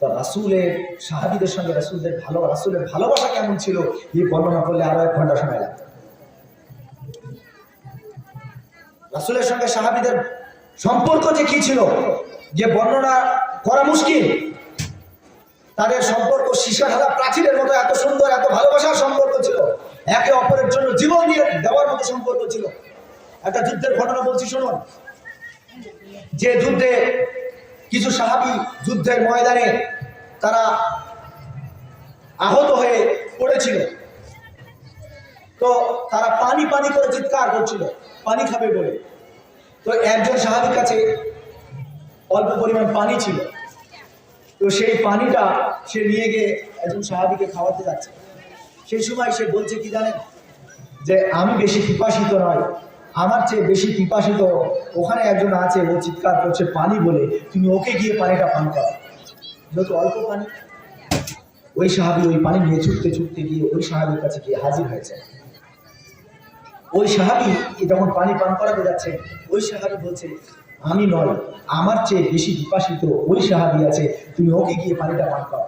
তো রাসুলের, সাহাবিদের সঙ্গে রাসুলদের ভালো, রাসুলের ভালোবাসা কেমন ছিল, এই বর্ণনা করলে আরও এক ঘণ্টা সময় লাগবে। রাসুলের সঙ্গে সাহাবিদের সম্পর্ক যে কি ছিল, যে বর্ণনা করা মুশকিল, তাদের সম্পর্ক সীসা ঢালা প্রাচীরের মতো এত সুন্দর, এত ভালোবাসার সম্পর্ক ছিল, একে অপরের জন্য জীবন দিয়ে দেওয়ার মতো সম্পর্ক ছিল। একটা যুদ্ধের ঘটনা বলছি, শুনুন। যে যুদ্ধে কিছু সাহাবি যুদ্ধের ময়দানে তারা আহত হয়ে পড়েছিল। তো তারা পানি পানি করে চিৎকার করছিল, পানি খাবে বলে। তো একজন সাহাবির কাছে অল্প পরিমাণ পানি ছিল। তো সেই পানিটা সে নিয়ে গিয়ে একজন সাহাবিকে খাওয়াতে যাচ্ছে। সেই সময় সে বলছে কি জানেন? যে আমি বেশি পিপাসিত নয় আমার চেয়ে বেশি পিপাসিত ওখানে একজন আছে, ও চিৎকার করছে, পানি বলে, তুমি ওকে গিয়ে পানিটা পান করো। যেহেতু অল্প পানি, ওই সাহাবি ওই পানি নিয়ে ছুটতে ছুটতে গিয়ে ওই সাহাবির কাছে গিয়ে হাজির হয়েছে। ওই সাহাবি যখন পানি পান করাতে যাচ্ছে, ওই সাহাবি বলছে, আমি নয়, আমার চেয়ে বেশি বিপাসিত ওই সাহাবি আছে, তুমি ওকে গিয়ে পানিটা পান করো।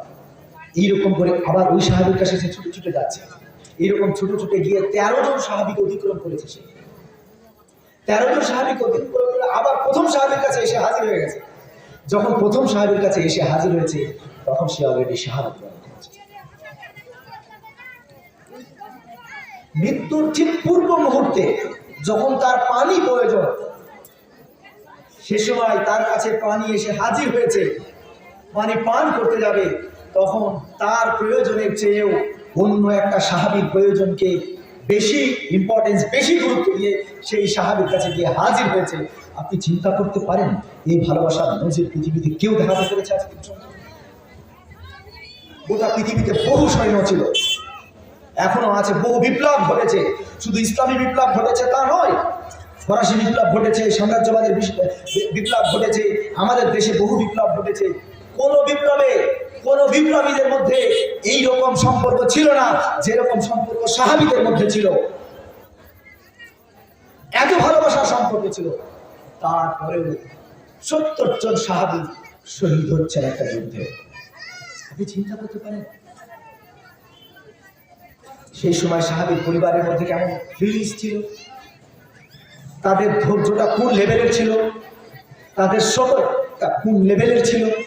এইরকম করে আবার ওই সাহাবির কাছে সে ছুটে ছুটে যাচ্ছে। এইরকম ছুটে ছুটে গিয়ে তেরো জন সাহাবিকে অতিক্রম করেছে সে। তেরো জন সাহাবিকে অতিক্রম করে আবার প্রথম সাহাবির কাছে এসে হাজির হয়ে গেছে। যখন প্রথম সাহাবির কাছে এসে হাজির হয়েছে, তখন সে অলরেডি শাহাদত মৃত্যুর ঠিক পূর্ব মুহূর্তে যখন তার পানি প্রয়োজন, সে সময় তার কাছে পানি এসে হাজির হয়েছে, পানি পান করতে যাবে, তখন তার প্রয়োজনের চেয়েও অন্য একটা সাহাবির প্রয়োজনকে বেশি ইম্পর্টেন্স বেশি গুরুত্ব দিয়ে সেই সাহাবির কাছে গিয়ে হাজির হয়েছে। আপনি চিন্তা করতে পারেন, এই ভালোবাসার নজির পৃথিবীতে কেউ দেখাতে পেরেছে আজকে পর্যন্ত? গোটা পৃথিবীতে বহু সৈন্য ছিল। এখনও আছে, বহু বিপ্লব ঘটেছে। শুধু ইসলামী বিপ্লব ঘটেছে তা নয়, ফরাসি বিপ্লব ঘটেছে, সাম্রাজ্যবাদের বিপ্লব ঘটেছে, আমাদের দেশে বহু বিপ্লব ঘটেছে। কোন বিপ্লবে, কোন বিপ্লবীদের মধ্যে এই রকম সম্পর্ক ছিল না, যেরকম সম্পর্ক সাহাবিদের মধ্যে ছিল। এত ভালোবাসার সম্পর্ক ছিল। তারপরেও সত্তর জন সাহাবি শহীদ হচ্ছেন একটা যুদ্ধে। আপনি চিন্তা করতে পারেন, সেই সময় সাহাবির পরিবারের মধ্যে কেমন ফিলিংস ছিল? তাদের ধৈর্যটা কোন লেভেলের ছিল? তাদের সতর্কতা কোন লেভেলের ছিল?